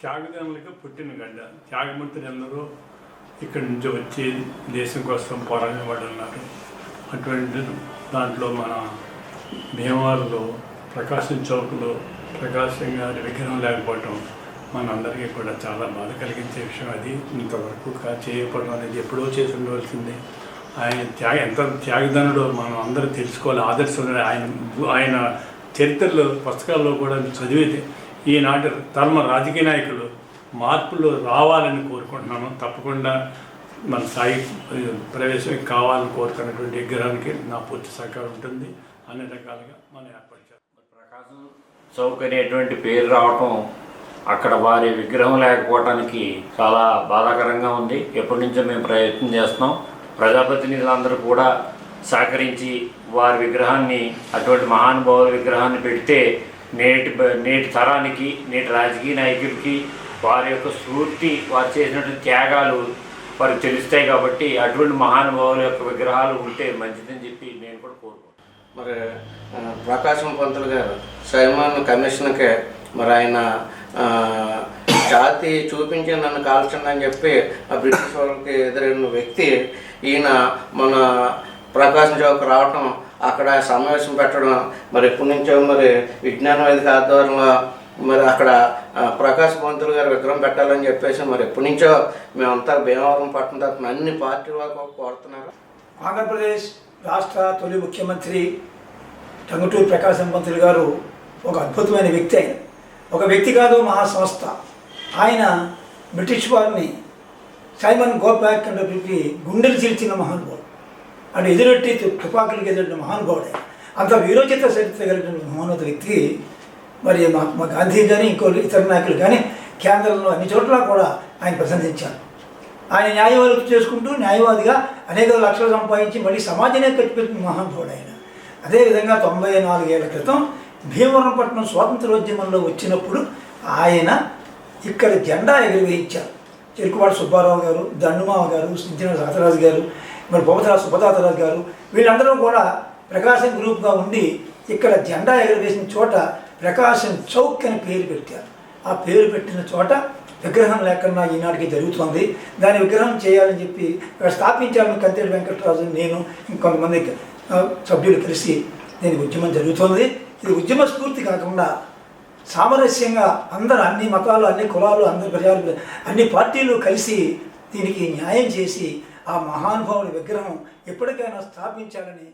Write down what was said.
త్యాగదనులకు పుట్టిన గడ్డ. త్యాగమూర్తులు ఎందరో ఇక్కడి నుంచి వచ్చి దేశం కోసం పోరాడిన వాళ్ళు ఉన్నారు. అటువంటి దాంట్లో మన భీమవరంలో ప్రకాశం చౌక్లో ప్రకాశం గారి విగ్రహం లేకపోవటం మనందరికీ కూడా చాలా బాధ కలిగించే విషయం అది. ఇంతవరకు చేయకపోవడం అనేది ఎప్పుడో చేసి ఉండవలసిందే ఆయన త్యాగ ఎంత త్యాగదనుడో మనం అందరూ తెలుసుకోవాలి. ఆదర్శంగా ఆయన ఆయన చరిత్రలో పుస్తకాల్లో కూడా చదివితే ఈనాటి తరమ రాజకీయ నాయకులు మార్పులు రావాలని కోరుకుంటున్నాను. తప్పకుండా మన సాయి ప్రవేశం కావాలని కోరుకున్నటువంటి విగ్రహానికి నా పూర్తి సహకారం ఉంటుంది. అన్ని రకాలుగా మనం ఏర్పాటు చేస్తాం. ప్రకాశం చౌక్ అనేటువంటి పేరు రావటం అక్కడ వారి విగ్రహం లేకపోవటానికి చాలా బాధాకరంగా ఉంది. ఎప్పటి నుంచో మేము ప్రయత్నం చేస్తున్నాం. ప్రజాప్రతినిధులందరూ కూడా సహకరించి వారి విగ్రహాన్ని అటువంటి మహానుభావుల విగ్రహాన్ని పెడితే నేటి నేటి తరానికి నేటి రాజకీయ నాయకులకి వారి యొక్క స్ఫూర్తి వారు చేసినటువంటి త్యాగాలు వారు తెలుస్తాయి కాబట్టి అటువంటి మహానుభావుల యొక్క విగ్రహాలు ఉంటే మంచిదని చెప్పి నేను కూడా కోరుకుంటాను మరి ప్రకాశం పంతులు గారు సైమాన్ కమిషన్కి మరి ఆయన జాతి చూపించి నన్ను కాల్చండి అని చెప్పి ఆ బ్రిటిష్ వాళ్ళకి ఎదురైన వ్యక్తి ఈయన మన ప్రకాశం చౌక్ రావటం అక్కడ సమావేశం పెట్టడం మరి ఎప్పటి నుంచో మరి విజ్ఞాన వేదిక ఆధ్వర్యంలో మరి అక్కడ ఆ, ప్రకాశ్ పంతులు గారు విగ్రహం పెట్టాలని చెప్పేసి మరి ఎప్పటి నుంచో మేమంతా భీమవరం పట్టణ తరఫున అన్ని పార్టీ వాళ్ళు కోరుతున్నారు. ఆంధ్రప్రదేశ్ రాష్ట్ర తొలి ముఖ్యమంత్రి టంగుటూరు ప్రకాశం పంతులు గారు ఒక అద్భుతమైన వ్యక్తి ఆయన. ఒక వ్యక్తి కాదు మహాసంస్థ. ఆయన బ్రిటిష్ వారిని సైమన్ గోబ్యాక్ అని పిలిపి గుండెలు చీల్చిన మహానుభావుడు. అంటే ఎదురెట్టి తుపాకులకు ఎదురిన మహానుభావుడే అంత వీరోచిత చరిత్ర కలిగిన మహోన్నత వ్యక్తి మరి మహాత్మా గాంధీ కానీ ఇంకో ఇతర నాయకులు కానీ కేంద్రంలో అన్ని చోట్ల కూడా ఆయన ప్రశంసించారు. ఆయన న్యాయవాది చేసుకుంటూ న్యాయవాదిగా అనేక లక్షలు సంపాదించి మళ్ళీ సమాజాన్ని కట్టిపెట్టిన మహానుభావుడు ఆయన. అదేవిధంగా తొంభై నాలుగేళ్ళ క్రితం భీమవరంపట్నం స్వాతంత్రోద్యమంలో వచ్చినప్పుడు ఆయన ఇక్కడ జెండా ఎగురవేయించారు. చెరుకువాడ సుబ్బారావు గారు దండుమావ గారు సించిన సాతరాజు గారు మరి బొమ్మతరాజు సుభదాతరాజు గారు వీళ్ళందరూ కూడా ప్రకాశం గ్రూప్గా ఉండి ఇక్కడ జెండా ఎగరవేసిన చోట ప్రకాశం చౌక్ అని పేరు పెట్టారు. ఆ పేరు పెట్టిన చోట విగ్రహం లేకుండా ఈనాటికి జరుగుతోంది. దాని విగ్రహం చేయాలని చెప్పి ఇక్కడ స్థాపించాలని కంతేడు వెంకటరాజు నేను ఇంకొంతమంది సభ్యులు కలిసి దీని ఉద్యమం జరుగుతోంది. ఇది ఉద్యమ స్ఫూర్తి కాకుండా సామరస్యంగా అందరు అన్ని మతాలు అన్ని కులాలు అందరి ప్రజలు అన్ని పార్టీలు కలిసి దీనికి న్యాయం చేసి ఆ మహానుభావుని విగ్రహం ఎప్పటికైనా స్థాపించాలని